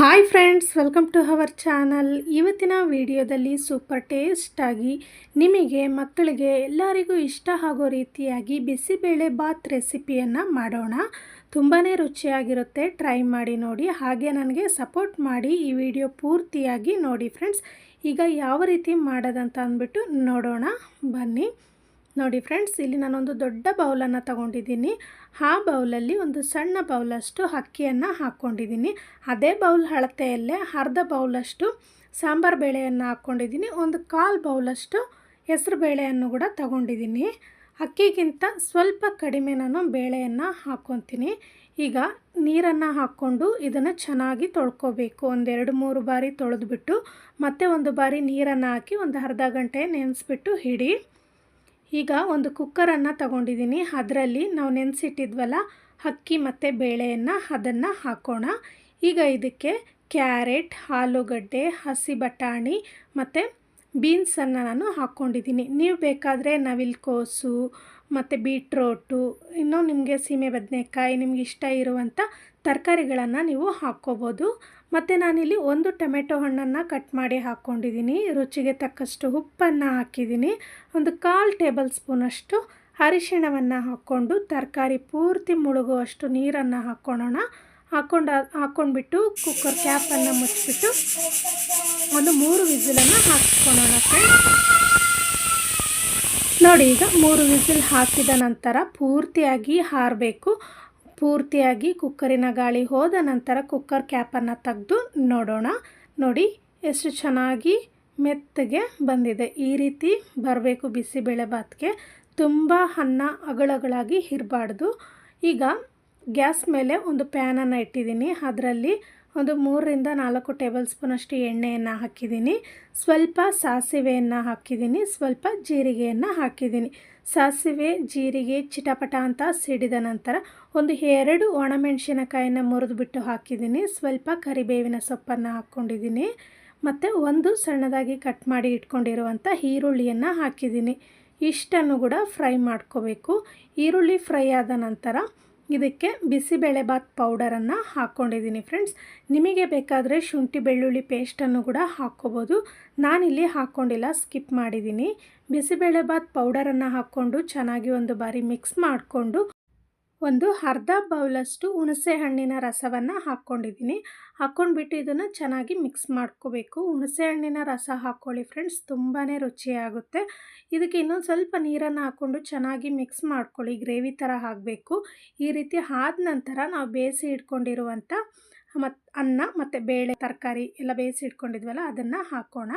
Hi friends welcome to our channel ಇವತ್ತಿನ ವಿಡಿಯೋದಲ್ಲಿ super ಟೇಸ್ಟಾಗಿ ನಿಮಗೆ ಮಕ್ಕಳಿಗೆ ಎಲ್ಲರಿಗೂ ಇಷ್ಟ ಆಗೋ ರೀತಿಯಾಗಿ ಬಿಸಿಬೇಳೆ ಬಾತ್ ರೆಸಿಪಿಯನ್ನು ಮಾಡೋಣ. ತುಂಬಾ ರುಚಿಯಾಗಿರುತ್ತೆ. ಟ್ರೈ ಮಾಡಿ ನೋಡಿ. ಹಾಗೆ ನನಗೆ ಸಪೋರ್ಟ್ ಮಾಡಿ ಈ ವಿಡಿಯೋ ಪೂರ್ತಿಯಾಗಿ ನೋಡಿ ಫ್ರೆಂಡ್ಸ್ ಈಗ ಯಾವ ರೀತಿ ಮಾಡೋದಂತ ಅಂದ್ಬಿಟ್ಟು ನೋಡೋಣ. ಬನ್ನಿ. ನೋಡಿ ಫ್ರೆಂಡ್ಸ್, ಇಲ್ಲಿ ನಾನೊಂದು ದೊಡ್ಡ ಬೌಲನ್ನು ತಗೊಂಡಿದ್ದೀನಿ. ಆ ಬೌಲಲ್ಲಿ ಒಂದು ಸಣ್ಣ ಬೌಲಷ್ಟು ಅಕ್ಕಿಯನ್ನು ಹಾಕ್ಕೊಂಡಿದ್ದೀನಿ. ಅದೇ ಬೌಲ್ ಅಳತೆಯಲ್ಲೇ ಅರ್ಧ ಬೌಲಷ್ಟು ಸಾಂಬಾರು ಬೇಳೆಯನ್ನು ಹಾಕ್ಕೊಂಡಿದ್ದೀನಿ. ಒಂದು ಕಾಲು ಬೌಲಷ್ಟು ಹೆಸರು ಬೇಳೆಯನ್ನು ಕೂಡ ತಗೊಂಡಿದ್ದೀನಿ. ಅಕ್ಕಿಗಿಂತ ಸ್ವಲ್ಪ ಕಡಿಮೆ ನಾನು ಬೇಳೆಯನ್ನು ಹಾಕ್ಕೊತೀನಿ. ಈಗ ನೀರನ್ನು ಹಾಕ್ಕೊಂಡು ಇದನ್ನು ಚೆನ್ನಾಗಿ ತೊಳ್ಕೊಬೇಕು. ಒಂದೆರಡು ಮೂರು ಬಾರಿ ತೊಳೆದ್ಬಿಟ್ಟು ಮತ್ತೆ ಒಂದು ಬಾರಿ ನೀರನ್ನು ಹಾಕಿ ಒಂದು ಅರ್ಧ ಗಂಟೆ ನೆನೆಸ್ಬಿಟ್ಟು ಹಿಡಿ. ಈಗ ಒಂದು ಕುಕ್ಕರನ್ನು ತಗೊಂಡಿದ್ದೀನಿ. ಅದರಲ್ಲಿ ನಾವು ನೆನೆಸಿಟ್ಟಿದ್ವಲ್ಲ, ಅಕ್ಕಿ ಮತ್ತು ಬೇಳೆಯನ್ನು, ಅದನ್ನು ಹಾಕೋಣ. ಈಗ ಇದಕ್ಕೆ ಕ್ಯಾರೆಟ್, ಆಲೂಗಡ್ಡೆ, ಹಸಿ ಬಟಾಣಿ ಮತ್ತು ಬೀನ್ಸನ್ನು ನಾನು ಹಾಕ್ಕೊಂಡಿದ್ದೀನಿ ನೀವು ಬೇಕಾದರೆ ನವಿಲ್ಕೋಸು ಮತ್ತು ಬೀಟ್ರೋಟು, ಇನ್ನೂ ನಿಮಗೆ ಸೀಮೆ ಬದನೆಕಾಯಿ ನಿಮ್ಗೆ ಇಷ್ಟ ಇರುವಂಥ ತರಕಾರಿಗಳನ್ನು ನೀವು ಹಾಕ್ಕೋಬೋದು. ಮತ್ತು ನಾನಿಲ್ಲಿ ಒಂದು ಟೊಮೆಟೊ ಹಣ್ಣನ್ನು ಕಟ್ ಮಾಡಿ ಹಾಕ್ಕೊಂಡಿದ್ದೀನಿ. ರುಚಿಗೆ ತಕ್ಕಷ್ಟು ಉಪ್ಪನ್ನು ಹಾಕಿದ್ದೀನಿ. ಒಂದು ಕಾಲು ಟೇಬಲ್ ಸ್ಪೂನಷ್ಟು ಅರಿಶಿಣವನ್ನು ಹಾಕ್ಕೊಂಡು ತರಕಾರಿ ಪೂರ್ತಿ ಮುಳುಗುವಷ್ಟು ನೀರನ್ನು ಹಾಕ್ಕೊಳ್ಳೋಣ ಹಾಕ್ಕೊಂಡು, ಹಾಕ್ಕೊಂಡ್ಬಿಟ್ಟು ಕುಕ್ಕರ್ ಕ್ಯಾಪನ್ನು ಮುಚ್ಚಿಬಿಟ್ಟು ಒಂದು ಮೂರು ವಿಸಿಲನ್ನು ಹಾಕ್ಕೊಳ್ಳೋಣ ನೋಡಿ, ಈಗ ಮೂರು ವಿಸಿಲ್ ಹಾಕಿದ ನಂತರ ಪೂರ್ತಿಯಾಗಿ ಹಾರಬೇಕು. ಪೂರ್ತಿಯಾಗಿ ಕುಕ್ಕರಿನ ಗಾಳಿ ಹೋದ ನಂತರ ಕುಕ್ಕರ್ ಕ್ಯಾಪನ್ನು ತೆಗೆದು ನೋಡೋಣ. ನೋಡಿ, ಎಷ್ಟು ಚೆನ್ನಾಗಿ ಮೆತ್ತಗೆ ಬಂದಿದೆ. ಈ ರೀತಿ ಬರಬೇಕು ಬಿಸಿಬೇಳೆ ಭಾತ್ಗೆ ತುಂಬ ಅನ್ನ ಅಗಳಗಳಾಗಿ ಇರಬಾರ್ದು. ಈಗ ಗ್ಯಾಸ್ ಮೇಲೆ ಒಂದು ಪ್ಯಾನನ್ನು ಇಟ್ಟಿದ್ದೀನಿ. ಅದರಲ್ಲಿ ಒಂದು ಮೂರರಿಂದ ನಾಲ್ಕು ಟೇಬಲ್ ಸ್ಪೂನಷ್ಟು ಎಣ್ಣೆಯನ್ನು ಹಾಕಿದ್ದೀನಿ. ಸ್ವಲ್ಪ ಸಾಸಿವೆಯನ್ನು ಹಾಕಿದ್ದೀನಿ. ಸ್ವಲ್ಪ ಜೀರಿಗೆಯನ್ನು ಹಾಕಿದ್ದೀನಿ. ಸಾಸಿವೆ, ಜೀರಿಗೆ, ಚಿಟಪಟ ಅಂತ ಸಿಡಿದ ನಂತರ ಒಂದು ಎರಡು ಒಣಮೆಣಸಿನಕಾಯಿನ ಮುರಿದುಬಿಟ್ಟು ಹಾಕಿದ್ದೀನಿ. ಸ್ವಲ್ಪ ಕರಿಬೇವಿನ ಸೊಪ್ಪನ್ನು ಹಾಕ್ಕೊಂಡಿದ್ದೀನಿ. ಮತ್ತು ಒಂದು ಸಣ್ಣದಾಗಿ ಕಟ್ ಮಾಡಿ ಇಟ್ಕೊಂಡಿರುವಂಥ ಈರುಳ್ಳಿಯನ್ನು ಹಾಕಿದ್ದೀನಿ. ಇಷ್ಟನ್ನು ಕೂಡ ಫ್ರೈ ಮಾಡ್ಕೋಬೇಕು. ಈರುಳ್ಳಿ ಫ್ರೈ ಆದ ನಂತರ ಇದಕ್ಕೆ ಬಿಸಿಬೇಳೆಬಾತ್ ಪೌಡರನ್ನು ಹಾಕ್ಕೊಂಡಿದ್ದೀನಿ ಫ್ರೆಂಡ್ಸ್. ನಿಮಗೆ ಬೇಕಾದರೆ ಶುಂಠಿ ಬೆಳ್ಳುಳ್ಳಿ ಪೇಸ್ಟನ್ನು ಕೂಡ ಹಾಕ್ಕೋಬೋದು. ನಾನಿಲ್ಲಿ ಹಾಕ್ಕೊಂಡಿಲ್ಲ, ಸ್ಕಿಪ್ ಮಾಡಿದ್ದೀನಿ. ಬಿಸಿಬೇಳೆಬಾತ್ ಪೌಡರನ್ನು ಹಾಕ್ಕೊಂಡು ಚೆನ್ನಾಗಿ ಒಂದು ಬಾರಿ ಮಿಕ್ಸ್ ಮಾಡಿಕೊಂಡು ಒಂದು ಅರ್ಧ ಬೌಲಷ್ಟು ಹುಣಸೆ ಹಣ್ಣಿನ ರಸವನ್ನು ಹಾಕ್ಕೊಂಡಿದ್ದೀನಿ. ಹಾಕ್ಕೊಂಡ್ಬಿಟ್ಟು ಇದನ್ನು ಚೆನ್ನಾಗಿ ಮಿಕ್ಸ್ ಮಾಡ್ಕೋಬೇಕು. ಹುಣಸೆ ಹಣ್ಣಿನ ರಸ ಹಾಕ್ಕೊಳ್ಳಿ ಫ್ರೆಂಡ್ಸ್ ತುಂಬಾ ರುಚಿಯಾಗುತ್ತೆ. ಇದಕ್ಕೆ ಇನ್ನೊಂದು ಸ್ವಲ್ಪ ನೀರನ್ನು ಹಾಕ್ಕೊಂಡು ಚೆನ್ನಾಗಿ ಮಿಕ್ಸ್ ಮಾಡ್ಕೊಳ್ಳಿ. ಗ್ರೇವಿ ಥರ ಹಾಕಬೇಕು ಈ ರೀತಿ ಆದ ನಂತರ ನಾವು ಬೇಯಿಸಿ ಇಟ್ಕೊಂಡಿರುವಂಥ ಮತ್ತು ಅನ್ನ ಮತ್ತು ಬೇಳೆ, ತರಕಾರಿ ಎಲ್ಲ ಬೇಯಿಸಿ ಇಟ್ಕೊಂಡಿದ್ವಲ್ಲ, ಅದನ್ನು ಹಾಕೋಣ.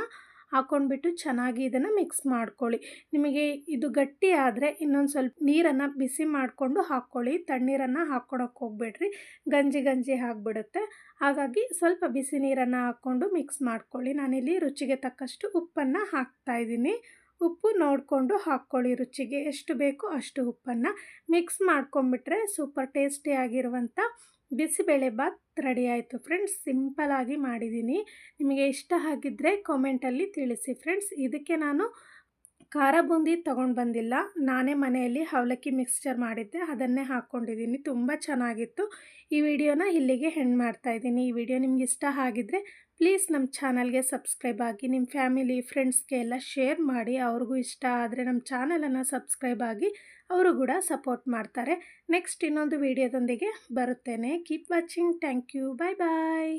ಹಾಕ್ಕೊಂಡ್ಬಿಟ್ಟು ಚೆನ್ನಾಗಿ ಇದನ್ನು ಮಿಕ್ಸ್ ಮಾಡ್ಕೊಳ್ಳಿ. ನಿಮಗೆ ಇದು ಗಟ್ಟಿ ಆದರೆ ಇನ್ನೊಂದು ಸ್ವಲ್ಪ ನೀರನ್ನು ಬಿಸಿ ಮಾಡಿಕೊಂಡು ಹಾಕ್ಕೊಳ್ಳಿ. ತಣ್ಣೀರನ್ನು ಹಾಕ್ಕೊಳಕ್ಕೆ ಹೋಗ್ಬೇಡ್ರಿ. ಗಂಜಿ ಗಂಜಿ ಆಗಿಬಿಡುತ್ತೆ. ಹಾಗಾಗಿ ಸ್ವಲ್ಪ ಬಿಸಿ ನೀರನ್ನು ಹಾಕ್ಕೊಂಡು ಮಿಕ್ಸ್ ಮಾಡ್ಕೊಳ್ಳಿ. ನಾನಿಲ್ಲಿ ರುಚಿಗೆ ತಕ್ಕಷ್ಟು ಉಪ್ಪನ್ನು ಹಾಕ್ತಾಯಿದ್ದೀನಿ ಉಪ್ಪು ನೋಡಿಕೊಂಡು ಹಾಕ್ಕೊಳ್ಳಿ ರುಚಿಗೆ. ಎಷ್ಟು ಬೇಕೋ ಅಷ್ಟು ಉಪ್ಪನ್ನು ಮಿಕ್ಸ್ ಮಾಡ್ಕೊಂಬಿಟ್ರೆ ಸೂಪರ್ ಟೇಸ್ಟಿಯಾಗಿರುವಂಥ ಬಿಸಿಬೇಳೆ ಬಾತ್ ರೆಡಿ ಆಯಿತು ಫ್ರೆಂಡ್ಸ್. ಸಿಂಪಲಾಗಿ ಮಾಡಿದ್ದೀನಿ. ನಿಮಗೆ ಇಷ್ಟ ಆಗಿದ್ದರೆ ಕಾಮೆಂಟಲ್ಲಿ ತಿಳಿಸಿ ಫ್ರೆಂಡ್ಸ್. ಇದಕ್ಕೆ ನಾನು ಖಾರ ಬೂಂದಿ ತೊಗೊಂಡು ಬಂದಿಲ್ಲ. ನಾನೇ ಮನೆಯಲ್ಲಿ ಅವಲಕ್ಕಿ ಮಿಕ್ಸ್ಚರ್ ಮಾಡಿದ್ದೆ. ಅದನ್ನೇ ಹಾಕ್ಕೊಂಡಿದ್ದೀನಿ. ತುಂಬ ಚೆನ್ನಾಗಿತ್ತು. ಈ ವಿಡಿಯೋನ ಇಲ್ಲಿಗೆ ಹೆಣ್ಣು ಮಾಡ್ತಾಯಿದ್ದೀನಿ ಈ ವಿಡಿಯೋ ನಿಮ್ಗೆ ಇಷ್ಟ ಆಗಿದ್ದರೆ ಪ್ಲೀಸ್ ನಮ್ಮ ಚಾನಲ್ಗೆ ಸಬ್ಸ್ಕ್ರೈಬ್ ಆಗಿ, ನಿಮ್ಮ ಫ್ಯಾಮಿಲಿ, ಫ್ರೆಂಡ್ಸ್ಗೆ ಎಲ್ಲ ಶೇರ್ ಮಾಡಿ, ಅವ್ರಿಗೂ ಇಷ್ಟ ಆದರೆ ನಮ್ಮ ಚಾನಲನ್ನು ಸಬ್ಸ್ಕ್ರೈಬ್ ಆಗಿ, ಅವರು ಕೂಡ ಸಪೋರ್ಟ್ ಮಾಡ್ತಾರೆ. ನೆಕ್ಸ್ಟ್ ಇನ್ನೊಂದು ವಿಡಿಯೋದೊಂದಿಗೆ ಬರುತ್ತೇನೆ. Keep watching. Thank you. Bye bye.